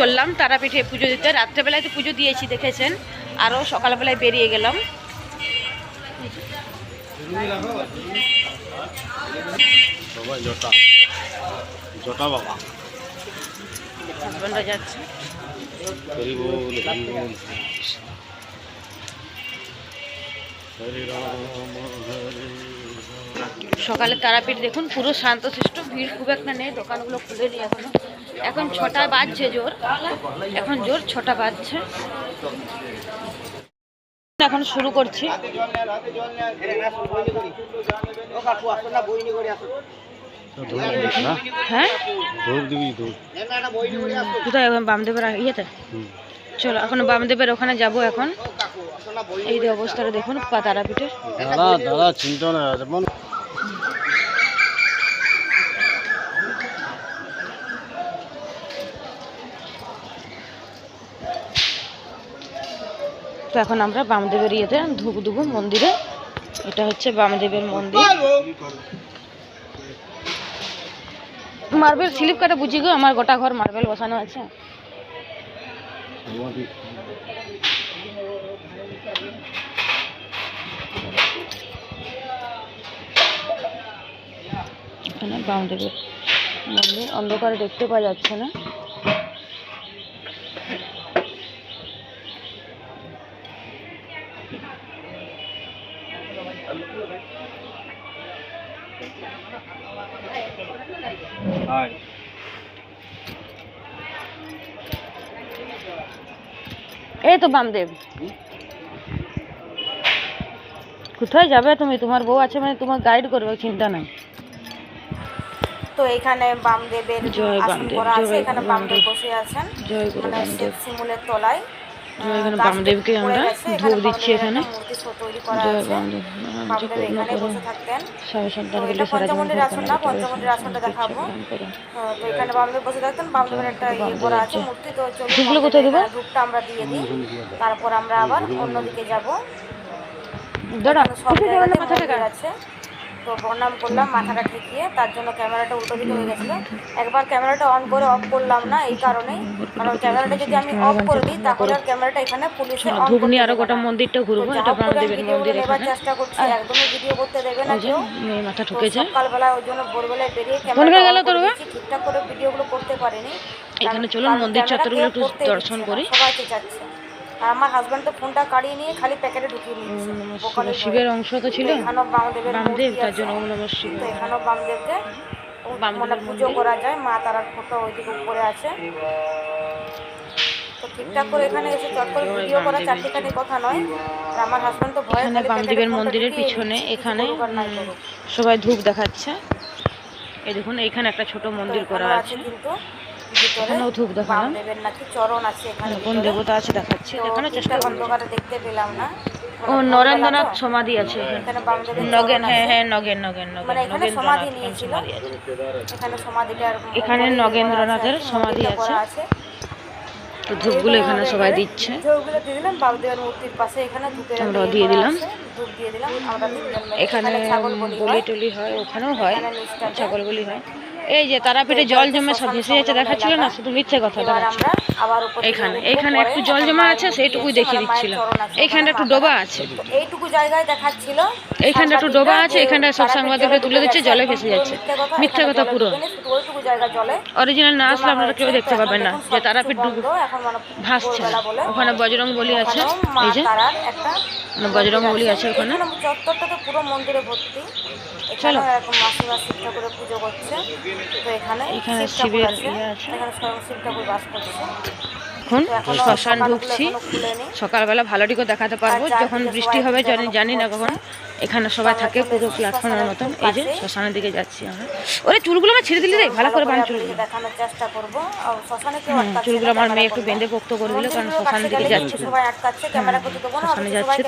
চললাম তারাপীঠে পুজো দিতে। রাত্রেবেলায় তো পুজো দিয়েছি দেখেছেন? আরও সকালবেলায় বেরিয়ে গেলাম। যাচ্ছে। হরি রাম। সকালে তারাপীঠ দেখুন, পুরো শান্ত শান্তশিষ্ট, ভিড় খুব একটা নেই, দোকানগুলো খুলে খুলেনি এখনও। এখন ছটা বাজছে জোর, এখন জোর ছটা বাজছে। এখন শুরু করছি। না হ্যাঁ এখন বামদেবের ইয়েতে? চলো, এখন বামদেবের ওখানে যাব এখন। এই অবস্থাটা দেখুন তারাপীঠের। তো এখন আমরা বামদেবের ইয়েতে ধূপ দেবো মন্দিরে, এটা হচ্ছে বামদেবের মন্দির। মার্বেল স্লিপ কাটা বুঝি গো, আমার গোটা ঘর মার্বেল বসানো আছে। এখানে বামদেবের মন্দির অন্ধকারে দেখতে পাওয়া যাচ্ছে না। এই তো বামদেব। কোথায় যাবে তুমি? তোমার বউ আছে মানে তোমার গাইড করবে চিন্তা নাই। তো এখানে বামদেবের আসন করা আছে এখানে বামদেব। বসে আছেন। মানে শিমুলের তলায়। এখানে বামদেবকে আমরা ধূপ দিচ্ছি এখানে। মূর্তি তৈরি করা জয় আছে। বামদেব বামদেব এখানে বসে থাকতেন। সন্তানগুলি সারা জীবন দেখাবো। হ্যাঁ, তো এখানে বামদেব বসে থাকতেন বামদেবের একটা ইয়ে করা আছে মূর্তি তো চলুন কোথায় দেবো? ধূপটা আমরা দিয়ে দিই। তারপর আমরা আবার অন্যদিকে যাব। দাঁড়া সব জায়গাতে আছে। প্রণাম করলাম মাথাটা ঠেকিয়ে তার জন্য ক্যামেরাটা উল্টো দিকে হয়ে গেছিল। একবার ক্যামেরাটা অন করে অফ করলাম না এই কারণেই। কারণ ক্যামেরাটা যদি আমি অফ করে দিই তাহলে আর ক্যামেরাটা এখানে পুলিশে করতে আরও গোটা মন্দিরটা ঘুরবো এটা বামদেবের ভিডিওগুলো মন্দির এখানে। চেষ্টা করছি একদমই ভিডিও করতে দেবে না কেউ। মাথা ঠুকেছে। সকালবেলা ওই জন্য ভোরবেলায় বেরিয়ে ক্যামেরা গেল তোর ঠিকঠাক করে ভিডিওগুলো করতে পারিনি। এখানে চলুন মন্দির চত্বরগুলো একটু দর্শন করি। সবাই চেঁচাচ্ছে আর আমার হাজব্যান্ড তো ফোনটা কাড়িয়ে নিয়ে খালি প্যাকেটে ঢুকিয়ে বোকালি শিবের অংশ তো ছিল। এখানেও বামদেবের বামদেব তার। জন্য ওম নমঃ শিব। তো এখানেও বামদেবকে মানে পুজো করা যায়। মা তারার ফটো ওইদিকে উপরে আছে। তো ঠিকঠাক করে এখানে এসে চট করে ভিডিও করা চারটিখানি কথা নয়। আর আমার হাজব্যান্ড তো ভয়ে এখানে বামদেবের মন্দিরের পিছনে এখানে। সবাই ধূপ দেখাচ্ছে। এই দেখুন এখানে একটা ছোট মন্দির করা আছে কিন্তু। ভিতরে ধূপ দেখালাম বামদেবের নাকি চরণ আছে এখানে কোন দেবতা আছে দেখাচ্ছে। তো দেখানোর চেষ্টা অন্ধকারে দেখতে পেলাম না। ও মানে নরেন্দ্রনাথ সমাধি আছে এখানে। এখানে নগেন হ্যাঁ হ্যাঁ নগেন নগেন মানে এখানে নগেন্দ্রনাথ সমাধি আছে। নগেন্দ্রনাথের সমাধি আছে। তো ধূপগুলো এখানে সবাই দিচ্ছে। ধূপগুলো দিয়ে দিলাম এখানে ইয়ে। আছে, আমরা বলি হয়। টলি হয় ওখানেও হয়। ছাগল বলি হয়। এই যে তারাপীঠে জল জমে সব ভেসে যাচ্ছে দেখাচ্ছিল না? শুধু মিথ্যে কথা এখানে এখানে একটু জল জমা আছে সেইটুকুই দেখিয়ে দিচ্ছিল। এইখানটা একটু ডোবা আছে। এইটুকু জায়গায় দেখাচ্ছিল। এইখানটা একটু ডোবা আছে এখানটা সব সাংবাদিকরা তুলে দিচ্ছে জলে ভেসে যাচ্ছে। মিথ্যে কথা পুরো। অরিজিনাল না আসলে আপনারা কেউ দেখতে পাবেন না। যে তারাপীঠ ডুব। মানে ভাসছে ওখানে বজরং বলি আছে। এই যে। মানে বজরং বলি আছে ওখানে। চত্বরটা তো পুরো মন্দিরে ভর্তি। এখানে এরকম মাসিমা শিব ঠাকুরের পুজো করছে। তো এখানে এখানে শিবের আছে। ইয়ে আছে। এখানে স্বয়ং শিব ঠাকুর বাস করছে। এখন শ্মশান ঢুকছি। সকালবেলা ভালো করে দেখাতে পারব। যখন বৃষ্টি হবে জানি জানি না কখন। এখানে সবাই থাকে পুরো প্ল্যাটফর্মের মতন। এই যে শ্মশানের দিকে যাচ্ছি আমরা। ওরে চুলগুলো আমার ছেড়ে দিলে রে ভালো করে বান চুলগুলো। চুলগুলো আমার মেয়ে একটু বেঁধে পোক্ত করে দিল কারণ শ্মশানের দিকে যাচ্ছি। শ্মশানে যাচ্ছে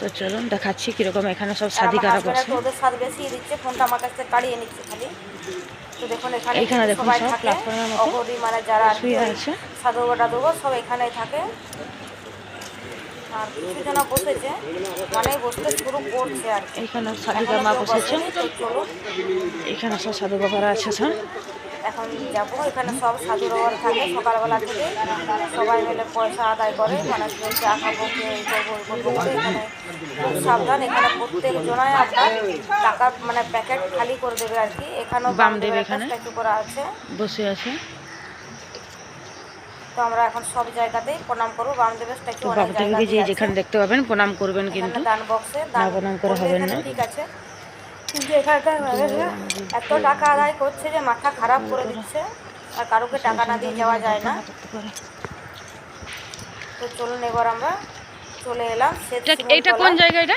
তো। চলুন দেখাচ্ছি কীরকম এখানে সব আমার বসে। ওদের বেশি দিচ্ছে ফোনটা আমার কাছ কাড়িয়ে নিচ্ছে খালি। তো দেখুন এখানে সবাই থাকে। মানে যারা আছে। সব এখানেই থাকে। আর কিছু জন বসেছে মানে বসতে শুরু করছে আর এখানে বসেছে। এখানে সব সাধু বাবারা আছে সব এখন যাব। এখানে সব সাধুর ওর থাকে সকালবেলা থেকে সবাই মিলে পয়সা আদায় করে মানে চা খাব কেউ এই করব ওই করব বলে এখানে সাবধান এখানে প্রত্যেক জনায় আপনার টাকা মানে প্যাকেট খালি করে দেবে আর কি। এখানেও বাম দেবে এখানে। করা আছে। বসে আছে। তো আমরা এখন সব জায়গাতেই প্রণাম করব। বামদেবের স্ট্যাচু অনেক যেখানে দেখতে পাবেন প্রণাম করবেন কিন্তু। দান বক্সে প্রণাম করা হবে না। ঠিক আছে। কিন্তু এখানকার মানুষরা এত টাকা আদায় করছে যে মাথা খারাপ করে দিচ্ছে। আর কারোকে টাকা না দিয়ে যাওয়া যায় না। তো চলুন এবার আমরা চলে এলাম। এটা কোন জায়গা এটা?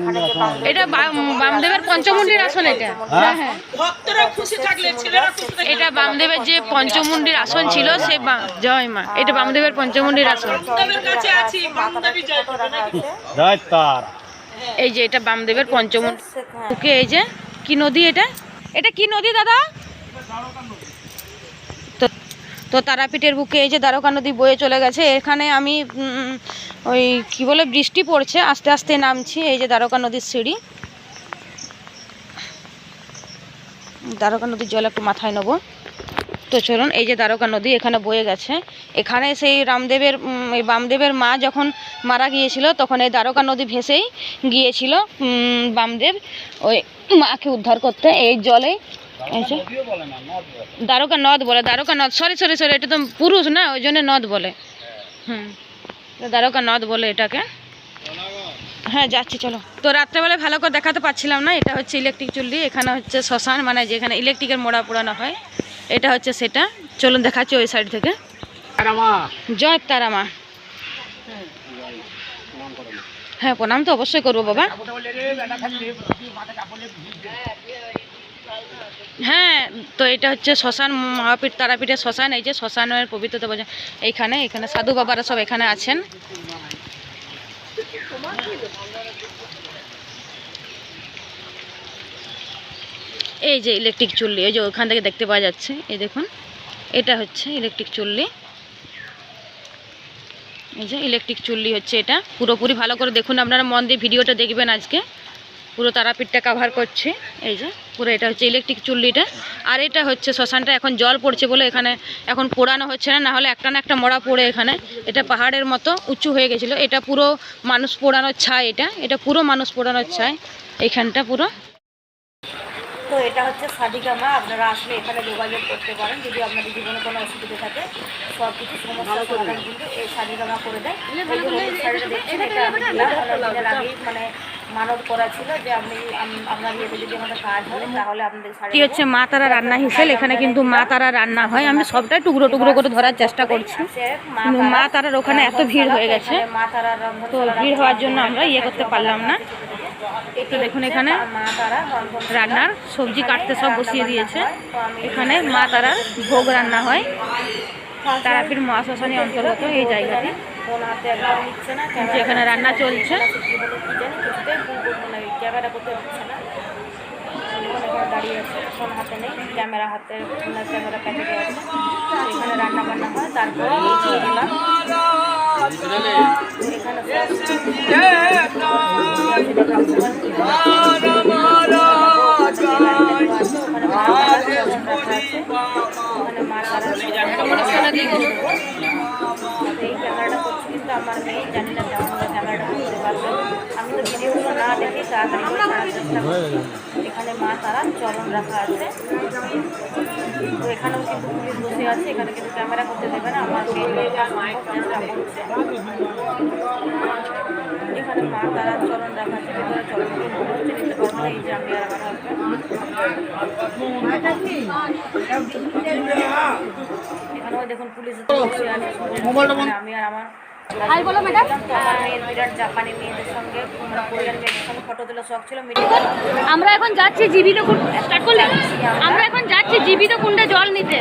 মানে এটা বাম- বামদেবের পঞ্চমুণ্ডির আসন এটা। হ্যাঁ হ্যাঁ। ভক্তরা খুশি থাকলে ছেলেরা খুশি থাকলে। এটা বামদেবের যে পঞ্চমুণ্ডির আসন ছিল সে বা- জয় মা। এটা বামদেবের পঞ্চমুণ্ডির আসন। তার এই যে এটা বামদেবের হ্যাঁ, ওকে এই যে কি নদী এটা? এটা কি নদী দাদা? তো তো তারাপীঠের বুকে এই যে দ্বারকা নদী বয়ে চলে গেছে এখানে আমি ওই কি বলে বৃষ্টি পড়ছে আস্তে আস্তে নামছি এই যে দ্বারকা নদীর সিঁড়ি। দ্বারকা নদীর জল একটু মাথায় নেব। তো চলুন, এই যে দ্বারকা নদী এখানে বয়ে গেছে। এখানে সেই রামদেবের বামদেবের মা যখন মারা গিয়েছিল, তখন এই দ্বারকা নদী ভেসেই গিয়েছিল বামদেব ওই মাকে উদ্ধার করতে এই জলে। দ্বারকা নদ বলে, দ্বারকা নদ সরি সরি সরি এটা তো পুরুষ না, ওই জন্য নদ বলে। হুম, দ্বারকা নদ বলে এটাকে। হ্যাঁ যাচ্ছি, চলো। তো রাত্রেবেলায় ভালো করে দেখাতে পাচ্ছিলাম না, এটা হচ্ছে ইলেকট্রিক চুল্লি, এখানে হচ্ছে শ্মশান মানে যেখানে ইলেকট্রিকের মোড়া পোড়ানো হয়। এটা হচ্ছে সেটা। চলুন দেখাচ্ছি ওই সাইড থেকে। জয় তারা মা হ্যাঁ প্রণাম তো অবশ্যই করব বাবা। হ্যাঁ তো এটা হচ্ছে শ্মশান মহাপীঠ তারাপীঠের শ্মশান এই যে শ্মশানের পবিত্রতা বোঝা এইখানে এখানে সাধু বাবারা সব এখানে আছেন। এই যে ইলেকট্রিক চুল্লি, এই যে ওখান থেকে দেখতে পাওয়া যাচ্ছে, এই দেখুন, এটা হচ্ছে ইলেকট্রিক চুল্লি। এই যে ইলেকট্রিক চুল্লি হচ্ছে এটা। পুরোপুরি ভালো করে দেখুন, আপনারা মন দিয়ে ভিডিওটা দেখবেন আজকে। পুরো তারাপীঠটা কাভার করছে, এই যে, পুরো এটা হচ্ছে ইলেকট্রিক চুল্লিটা। আর এটা হচ্ছে শ্মশানটা এখন জল পড়ছে বলে এখানে এখন পোড়ানো হচ্ছে না না হলে একটা না একটা মোড়া পড়ে এখানে। এটা পাহাড়ের মতো উঁচু হয়ে গেছিল। এটা পুরো মানুষ পোড়ানোর ছাই এটা। এটা পুরো মানুষ পোড়ানোর ছাই। এইখানটা পুরো তো এটা হচ্ছে সাদিকা মা আপনারা আসলে এখানে যোগাযোগ করতে পারেন। যদি আপনাদের জীবনে কোনো অসুবিধা থাকে সব কিছু সমস্যার সমাধান কিন্তু এই সাদিকা মা করে দেয় দেখছেন এটা আমি মানে মানত করা ছিল যে আপনি আপনার ইয়েতে যদি আমাদের কাজ হয় তাহলে আপনাদের শাড়ি কি হচ্ছে মা তারা রান্না হিসেবে এখানে কিন্তু মা তারা রান্না হয়। আমি সবটাই টুকরো টুকরো করে ধরার চেষ্টা করছি। মা তারার ওখানে এত ভিড় হয়ে গেছে। মা তারা তো ভিড় হওয়ার জন্য আমরা ইয়ে করতে পারলাম না। তো দেখুন এখানে। মা তারা রন্ধন রান্নার সবজি কাটতে সব বসিয়ে দিয়েছে। এখানে মা তারার ভোগ রান্না হয়। তারাপীঠ মহাশ্মশানী অন্তর্গত এই জায়গাটি। ফোন হাতে একদম নিচ্ছে না যে এখানে রান্না চলছে। ক্যামেরা করতে না দাঁড়িয়ে আছে ফোন হাতে নেই ক্যামেরা হাতে ক্যামেরা প্যাকেটে আছে। এখানে রান্না বান্না হয়। তারপরে এখানে এই ক্যামেরাটা করছি কিন্তু আমার মেয়ে জানি না কেমন ক্যামেরাটা করতে পারবে আমি না দেখে তাড়াতাড়ি চেষ্টা করছি এখানে মা তারা চরণ রাখা আছে তো এখানেও কিন্তু পুলিশ বসে আছে এখানে কিন্তু ক্যামেরা করতে দেবে না আমার মেয়ে চেষ্টা করছে এখানে মা তারা চরণ রাখা আছে ভিতরে চরণ করে হচ্ছে নিতে পারব এই যে আমি আর আমার এখানেও দেখুন পুলিশ বসে আছে এখানে আমি আর আমার হাই বলো ম্যাডাম মেয়ের বিরাট জাপানি মেয়েদের সঙ্গে কোরিয়ান মেয়েদের সঙ্গে ফটো তোলা শখ ছিল আমরা এখন যাচ্ছি জীবিত স্টার্ট করলে? আমরা। এখন যাচ্ছি জীবিত কুণ্ডে জল নিতে।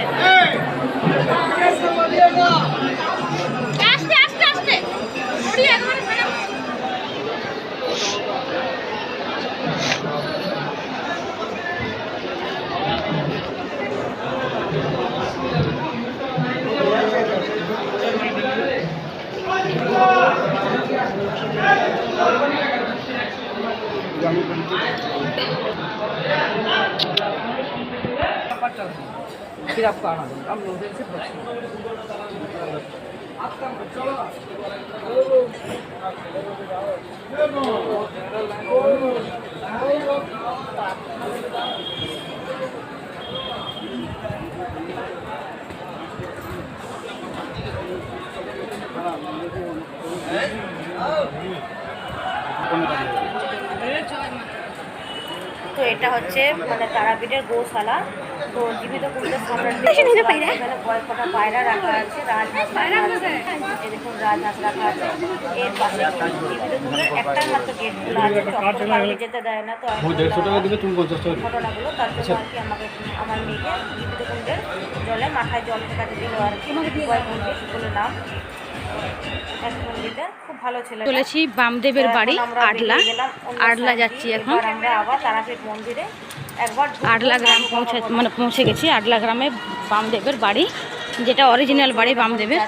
डॉक्टर हूँ। फिर आपको आना होगा अब लोग से आपका তো এটা হচ্ছে মানে তারাপীঠের গোশালা। তো জীবিত কুণ্ডের সম্রাট এখানে কয়েকটা পায়রা রাখা আছে রাজহাঁস রাখা আছে। এই দেখুন রাজহাঁস রাখা আছে। এর পাশে জীবিত কুণ্ডের একটাই মাত্র গেট খোলা আছে যেতে দেয় না তো। ঘটনাগুলো তার জন্য আর কি আমাকে আমার মেয়েকে জীবিত কুণ্ডের জলে মাথায় জল ঠেকাতে দিল আর কি। কয়েক বলে নাম। খুব ভালো ছেলে। চলেছি বামদেবের বাড়ি আটলা side যাচ্ছি এখন। এবার আমরা আবার তারাপীঠ মন্দিরে একবার ঢুকবো, গ্রাম পৌঁছে মানে পৌঁছে গেছি আডলা গ্রামে বামদেবের বাড়ি যেটা অরিজিনাল বাড়ি বামদেবের।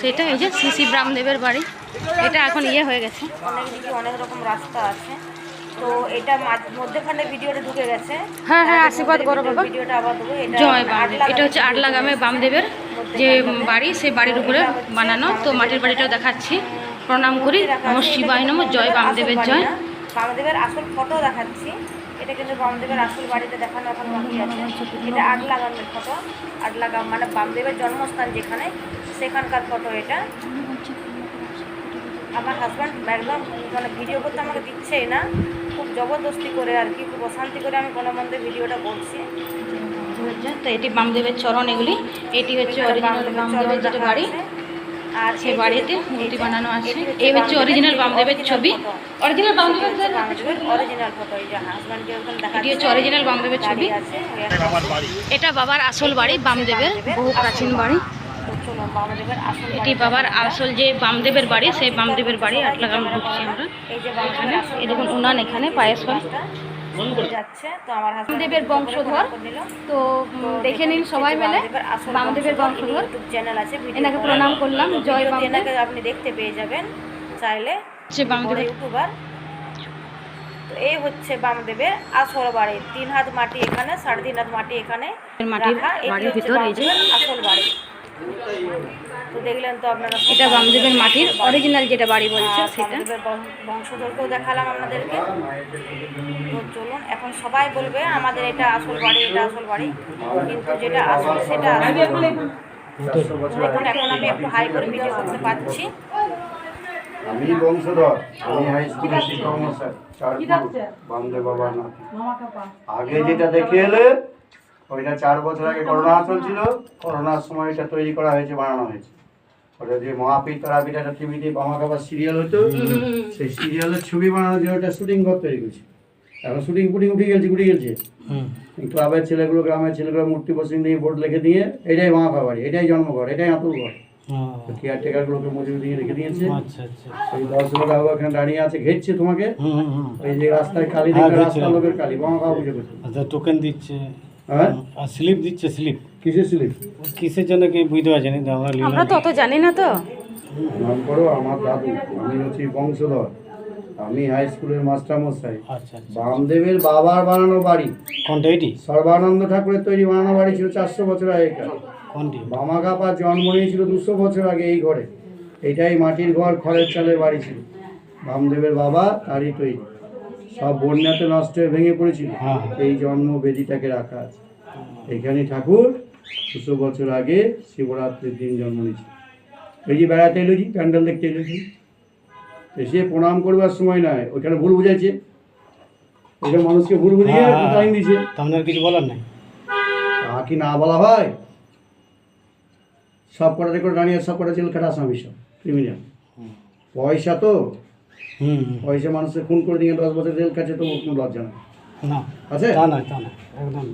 সেটা এই যে সিসি বামদেবের বাড়ি এটা এখন ইয়ে হয়ে গেছে। অনেক দিকে অনেক রকম রাস্তা আছে। তো এটা মধ্যেখানে ভিডিওটা ঢুকে গেছে। হ্যাঁ, হ্যাঁ, আশীর্বাদ করো বাবা। ভিডিওটা আবার দেবো। জয় এটা হচ্ছে আটলা গ্রামে বামদেবের যে বাড়ি সেই বাড়ির উপরে বানানো। তো মাটির বাড়িটাও দেখাচ্ছি। প্রণাম করি। নম শিবায় নম। জয় বামদেবের জয়। বামদেবের আসল ফটো দেখাচ্ছি। এটা কিন্তু বামদেবের আসল বাড়িতে দেখানো এখন বাকি আছে। এটা আটলা গ্রামের ফটো। আটলা গ্রাম মানে বামদেবের জন্মস্থান যেখানে। সেখানকার ফটো এটা। আমার হাজব্যান্ড একদম মানে ভিডিও করতে আমাকে দিচ্ছেই না। খুব জবরদস্তি করে আর কি খুব অশান্তি করে আমি কোনো মধ্যে ভিডিওটা করছি। তো এটি বামদেবের চরণ এগুলি। এটি হচ্ছে অরিজিনাল বামদেবের যেটা বাড়ি আর সে বাড়িতে মূর্তি বানানো আছে। এই হচ্ছে অরিজিনাল বামদেবের ছবি। অরিজিনাল বামদেবের অরিজিনাল ফটো। এই যে হাজব্যান্ডকে ওখানে দেখা এটি হচ্ছে অরিজিনাল বামদেবের ছবি। আছে এটা বাবার আসল বাড়ি বামদেবের বহু প্রাচীন বাড়ি। এটি বাবার আসল যে বামদেবের বাড়ি সেই বামদেবের বাড়ি আটলা গ্রাম ঢুকছি আমরা। আসল এই দেখুন উনান এখানে পায়েস হয়। যাচ্ছে তো আমার বামদেবের বংশধর। তো দেখে নিন সবাই মিলে। বামদেবের বংশধর। চ্যানেল আছে এনাকে প্রণাম করলাম। জয় এনাকে আপনি দেখতে পেয়ে যাবেন চাইলে বামদেবের ইউটিউবার তো এই হচ্ছে বামদেবের আসল বাড়ি। তিন হাত মাটি এখানে সাড়ে তিন হাত মাটি এখানে মাটির বাড়ির ভিতর এই যে। আসল বাড়ি। তো দেখলেন তো আপনারা এটা বামদেবের মাটির অরিজিনাল যেটা বাড়ি বলছে সেটা। বামদেবের বংশধরকেও দেখালাম আপনাদেরকে। তো চলুন এখন সবাই বলবে আমাদের এটা আসল বাড়ি এটা আসল বাড়ি। কিন্তু যেটা আসল সেটা আসল। দেখুন এখন আমি একটু হাই করে ভিডিও করতে পারছি। আমি বংশধর আমি হাই স্কুলের শিক্ষক মশাই বামদেব বাবা আগে যেটা দেখে এলে ওইটা চার বছর আগে করোনা চলছিল করোনার সময় এটা তৈরি করা হয়েছে বানানো হয়েছে। ওটা যে মহাপীঠ তারাপীঠ একটা টিভিতে বামা কাবার সিরিয়াল হতো সেই সিরিয়ালের ছবি বানানোর জন্য একটা শুটিং ঘর তৈরি করছে। এখন শুটিং ফুটিং উঠে গেছে উঠে গেছে। ক্লাবের ছেলেগুলো গ্রামের ছেলেগুলো মূর্তি বসিং নিয়ে বোর্ড লিখে দিয়ে এটাই মা বাড়ি এটাই জন্মঘর এটাই আতুর ঘর। কেয়ারটেকারগুলোকে মজুরি দিয়ে রেখে দিয়েছে। আচ্ছা আচ্ছা দর্শক এখানে দাঁড়িয়ে আছে ঘেরছে তোমাকে। ওই যে রাস্তায় কালী হ্যাঁ, রাস্তার লোকের কালী কাউ পুজো করছে। আচ্ছা টোকেন দিচ্ছে। হ্যাঁ? আর স্লিপ দিচ্ছে স্লিপ। কিসের স্লিপ? কিসের জন্য কি বুঝতে পারছি না আমরা আমরা তো অত জানি না তো। নাম করো আমার দাদু। আমি হচ্ছি বংশধর। আমি হাই স্কুলের মাস্টার মশাই আচ্ছা আচ্ছা বামদেবের বাবার বানানো বাড়ি। কোনটা এটি? সর্বানন্দ ঠাকুরের তৈরি বানানো বাড়ি ছিল চারশো বছর আগেকার। কোনটি? মামা কাপার জন্ম নিয়েছিল দুশো বছর আগে এই ঘরে। এইটাই মাটির ঘর খড়ের চালের বাড়ি ছিল। বামদেবের বাবা তারই তৈরি। সব বন্যাতে নষ্ট হয়ে ভেঙে পড়েছিল। হ্যাঁ। এই জন্ম বেদিটাকে রাখা আছে। এইখানে ঠাকুর দুশো বছর আগে শিবরাত্রির দিন জন্ম নিয়েছিল এই যে বেড়াতে এলোজি প্যান্ডেল দেখতে এলোজি এসে প্রণাম করবার সময় নয় ওইখানে ভুল বুঝাইছে। ওইখানে মানুষকে ভুল বুঝিয়ে হ্যাঁ, হ্যাঁ। টাইম দিছে আপনার কিছু বলার নাই। তা কি না বলা হয়? সব কটা রেকর্ড দাঁড়িয়ে সব কটা জেল কাটা আসামি সব ক্রিমিনাল পয়সা তো হুম হুম। পয়সা মানুষের খুন করে দিয়ে দশ বছর জেল কাছে তো কোনো লজ্জা না না আছে তা নয় তা নয় একদম।